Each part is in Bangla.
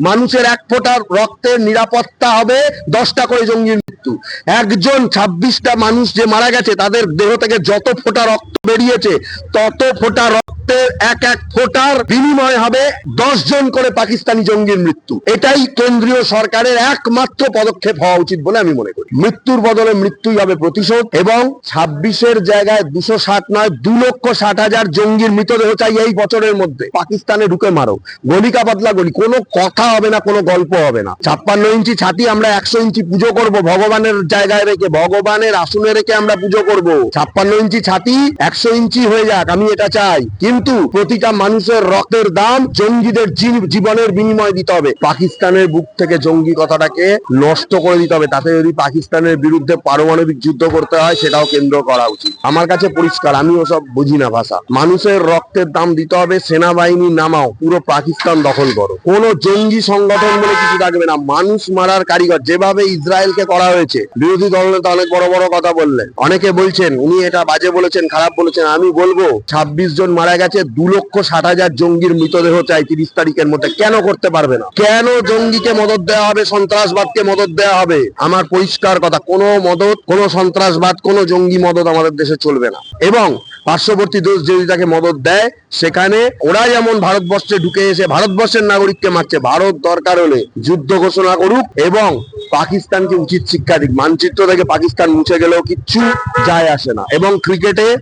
মানুষের এক ফোঁটার রক্তের নিরাপত্তা হবে, দশটা করে জঙ্গির মৃত্যু। একজন ছাব্বিশটা মানুষ যে মারা গেছে, তাদের দেহ থেকে যত ফোঁটা রক্ত বেরিয়েছে, তত ফোঁটা রক্তের এক এক ফোঁটার বিনিময় হবে দশ জন করে পাকিস্তানি জঙ্গির মৃত্যু। এটাই কেন্দ্রীয় সরকারের একমাত্র পদক্ষেপ হওয়া উচিত বলে আমি মনে করি। মৃত্যুর বদলে মৃত্যুই হবে প্রতিশোধ এবং ছাব্বিশের জায়গায় দুশো ষাট নয়, দু লক্ষ ষাট হাজার জঙ্গির মৃতদেহ চাই এই বছরের মধ্যে। পাকিস্তানে ঢুকে মারো। গলিকা পাতলা গলি। কোনো কথা হবে না, কোনো গল্প হবে না। ছাপ্পান্ন ইঞ্চি ছাতি আমরা একশো ইঞ্চি পুজো করব, ভগবানের জায়গায় রেখে, ভগবানের আসনে রেখে আমরা পুজো করব। ছাপ্পান্ন ইঞ্চি ছাতি একশো ইঞ্চি হয়ে যাক, আমি এটা চাই। কিন্তু প্রতিটা মানুষের রক্তের দাম জঙ্গিদের জীবনের বিনিময় দিতে হবে। পাকিস্তানের বুক থেকে জঙ্গি কথাটাকে নষ্ট করে দিতে হবে। তাতে যদি পাকিস্তানের বিরুদ্ধে পারমাণবিক যুদ্ধ করতে হয়, সেটাও কেন্দ্র করা উচিত। আমার কাছে পরিষ্কার, আমি ওসব বুঝি না ভাষা। মানুষের রক্তের দাম দিতে হবে, সেনাবাহিনী নামাও, পুরো পাকিস্তান দখল করো। কোন জঙ্গি সংগঠন বলে কিছু থাকবে না। মানুষ মারার কারিগর, যেভাবে ইসরায়েলকে করা হয়েছে। বিরোধী দল নেতা অনেক বড় বড় কথা বললেন। অনেকে বলছেন, উনি এটা বাজে বলেছেন, খারাপ বলেছেন। আমি বলব, ছাব্বিশ জন মারা গেছে। দু লক্ষ ষাট হাজার জঙ্গির মৃতদেহ চাই তিরিশ তারিখের মধ্যে। কেন করতে পারবে না? কেন জঙ্গিকে মদত দেওয়া হবে, সন্ত্রাসবাদকে মদত দেওয়া হবে? আমার পরিষ্কার কথা, কোনো মদত, কোনো সন্ত্রাসবাদ, কোনো জঙ্গি মদত আমাদের দেশে চলবে না। এবং পার্শ্ববর্তী দেশ যদি তাকে মদত দেয়, সেখানে ওরা যেমন ভারতবর্ষে ঢুকে এসে, ভারতবর্ষের নাগরিককে মারছে, ভারত দরকার হলে যুদ্ধ ঘোষণা করুক এবং পাকিস্তানকে উচিত শিক্ষা দিক। মানচিত্র থেকে পাকিস্তান মুছে গেলেও কিচ্ছু যায় আসে না। এবং ক্রিকেটে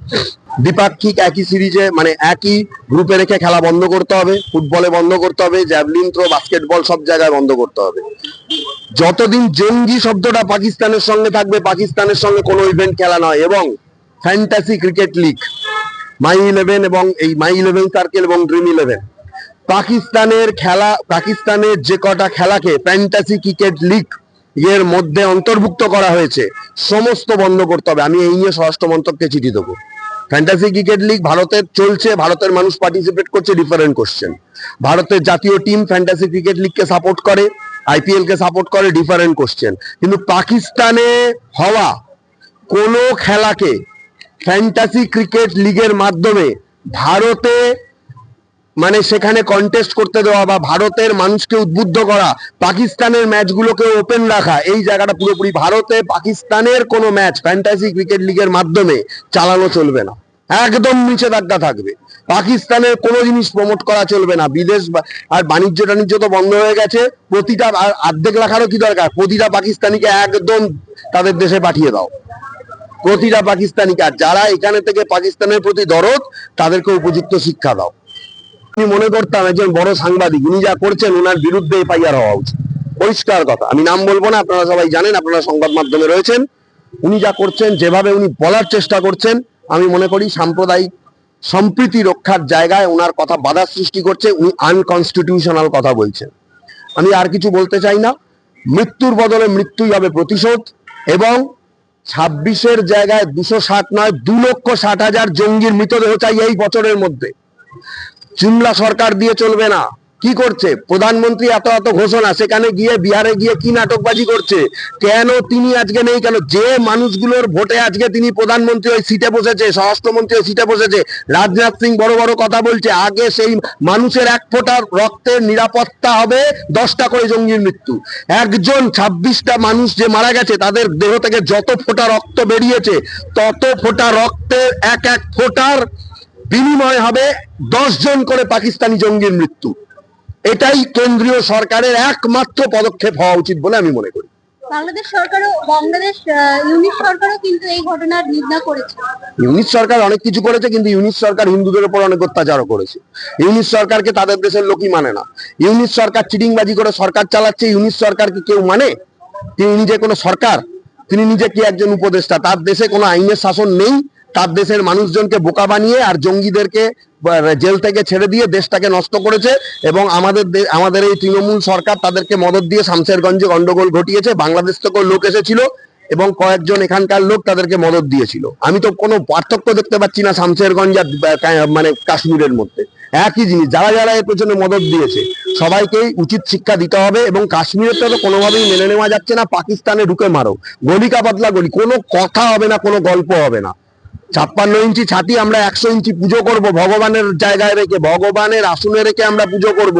দ্বিপাক্ষিক একই সিরিজে মানে একই গ্রুপে রেখে খেলা বন্ধ করতে হবে ফুটবলে বন্ধ করতে হবে জ্যাভলিন থ্রো বাস্কেটবল সব জায়গায় বন্ধ করতে হবে। যতদিন জঙ্গি শব্দটা পাকিস্তানের সঙ্গে থাকবে, পাকিস্তানের সঙ্গে কোনো ইভেন্ট খেলা নয়, এবং fantasy cricket league my eleven এবং এই মাই ইলেভেন সার্কেল এবং ড্রিম ইলেভেন পাকিস্তানের খেলা, পাকিস্তানের যে কটা খেলাকে ফ্যান্টাসি ক্রিকেট লিগ এর মধ্যে অন্তর্ভুক্ত করা হয়েছে, সমস্ত বন্ধ করতে হবে। আমি এই নিয়ে স্বরাষ্ট্র মন্ত্রককে চিঠি দেবো। ফ্যান্টাসি ক্রিকেট লিগ ভারতের চলছে, ভারতের মানুষ পার্টিসিপেট করছে ডিফারেন্ট কোশ্চেন ভারতের জাতীয় টিম ফ্যান্টাসি ক্রিকেট লিগকে সাপোর্ট করে আইপিএল কে সাপোর্ট করে ডিফারেন্ট কোশ্চেন কিন্তু পাকিস্তানে হওয়া কোনো খেলাকে ফ্যান্টাসি ক্রিকেট লিগের মাধ্যমে ভারতে মানে সেখানে কন্টেস্ট করতে দেওয়া বা ভারতের মানুষকে উদ্বুদ্ধ করা, পাকিস্তানের ম্যাচগুলোকে ওপেন রাখা, এই জায়গাটা পুরোপুরি ভারতে পাকিস্তানের কোনো ম্যাচ ফ্যান্টাসি ক্রিকেট লিগের মাধ্যমে চালানো চলবে না। একদম নিষেধাজ্ঞা থাকবে। পাকিস্তানের কোনো জিনিস প্রমোট করা চলবে না। বিদেশ আর বাণিজ্য টাণিজ্য তো বন্ধ হয়ে গেছে। প্রতিটা আর অর্ধেক রাখারও কি দরকার? প্রতিটা পাকিস্তানিকে একদম তাদের দেশে পাঠিয়ে দাও। প্রতিটা পাকিস্তানিকে। আর যারা এখানে থেকে পাকিস্তানের প্রতি দরদ, তাদেরকে উপযুক্ত শিক্ষা দাও। আমি মনে করতাম একজন বড় সাংবাদিক, উনি যা করছেন ওনার বিরুদ্ধে এফআইআর হওয়া উচিত। পরিষ্কার কথা। আমি নাম বলব না, আপনারা সবাই জানেন, আপনারা সংবাদ মাধ্যমে রয়েছেন। উনি যা করছেন, যেভাবে উনি বলার চেষ্টা করছেন, আমি মনে করি সাম্প্রদায়িক সম্প্রীতি রক্ষার জায়গায় ওনার কথা বাধা সৃষ্টি করছে, উনি আনকনস্টিটিউশনাল কথা বলছেন। আমি আর কিছু বলতে চাই না। মৃত্যুর বদলে মৃত্যুই হবে প্রতিশোধ এবং ছাব্বিশের জায়গায় দুশো ষাট নয়, দু লক্ষ ষাট হাজার জঙ্গির মৃতদেহ চাই এই বছরের মধ্যে। জুমলা সরকার দিয়ে চলবে না। কি করছে? প্রধানমন্ত্রী এত এত ঘোষণা, সেখানে গিয়ে বিহারে গিয়ে কি নাটকবাজি করছে? কেন তিনি আজকে নেই? কেন? যে মানুষগুলোর ভোটে আজকে তিনি প্রধানমন্ত্রী ওই সিটে বসেছে, স্বরাষ্ট্রমন্ত্রী ওই সিটে বসেছে, রাজনাথ সিং বড় বড় কথা বলছে, আগে সেই মানুষের এক ফোঁটার রক্তের নিরাপত্তা হবে, দশটা করে জঙ্গির মৃত্যু। একজন ছাব্বিশটা মানুষ যে মারা গেছে, তাদের দেহ থেকে যত ফোঁটা রক্ত বেরিয়েছে, তত ফোঁটা রক্তের এক এক ফোঁটার বিনিময় হবে দশ জন করে পাকিস্তানি জঙ্গির মৃত্যু। এটাই কেন্দ্রীয় সরকারের একমাত্র পদক্ষেপ হওয়া উচিত বলে আমি মনে করি। বাংলাদেশ সরকারও বাংলাদেশ ইউনিট সরকারও কিন্তু এই ঘটনার নিন্দা করেছে। ইউনিট সরকার অনেক কিছু করেছে কিন্তু ইউনিট সরকার হিন্দুদের উপর অনেক অত্যাচারও করেছে। ইউনিট সরকারকে তাদের দেশের লোকই মানে না। ইউনিট সরকার চিটিংবাজি করে সরকার চালাচ্ছে ইউনিট সরকারকে কেউ মানে? তিনি নিজে কোনো সরকার? তিনি নিজে কি একজন উপদেষ্টা? তার দেশে কোনো আইনের শাসন নেই? তার দেশের মানুষজনকে বোকা বানিয়ে আর জঙ্গিদেরকে জেল থেকে ছেড়ে দিয়ে দেশটাকে নষ্ট করেছে এবং আমাদের আমাদের এই তৃণমূল সরকার তাদেরকে মদত দিয়ে শামশেরগঞ্জে গন্ডগোল ঘটিয়েছে, বাংলাদেশ থেকেও লোক এসেছিল এবং কয়েকজন এখানকার লোক তাদেরকে মদত দিয়েছিল। আমি তো কোনো পার্থক্য দেখতে পাচ্ছি না শামশেরগঞ্জ আর মানে কাশ্মীরের মধ্যে। একই জিনিস, যারা যারা এর পেছনে মদত দিয়েছে, সবাইকেই উচিত শিক্ষা দিতে হবে এবং কাশ্মীরেরটা তো কোনোভাবেই মেনে নেওয়া যাচ্ছে না, পাকিস্তানে ঢুকে মারো। গলিকা পাতলা গলি, কোনো কথা হবে না, কোনো গল্প হবে না। ছাপ্পান্ন ইঞ্চি ছাতি আমরা একশো ইঞ্চি পুজো করব, ভগবানের জায়গায় রেখে, ভগবানের আসনে রেখে আমরা পুজো করব।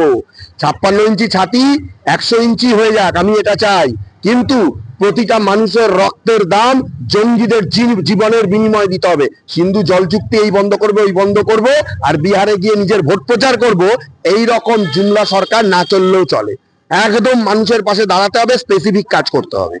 ছাপ্পান্ন ইঞ্চি ছাতি একশো ইঞ্চি হয়ে যাক, আমি এটা চাই। কিন্তু প্রতিটা মানুষের রক্তের দাম জঙ্গিদের জীবনের বিনিময় দিতে হবে। সিন্ধু জল চুক্তি এই বন্ধ করবে ওই বন্ধ করব, আর বিহারে গিয়ে নিজের ভোট প্রচার করব, এই রকম জুমলা সরকার না চললেও চলে। একদম মানুষের পাশে দাঁড়াতে হবে স্পেসিফিক কাজ করতে হবে।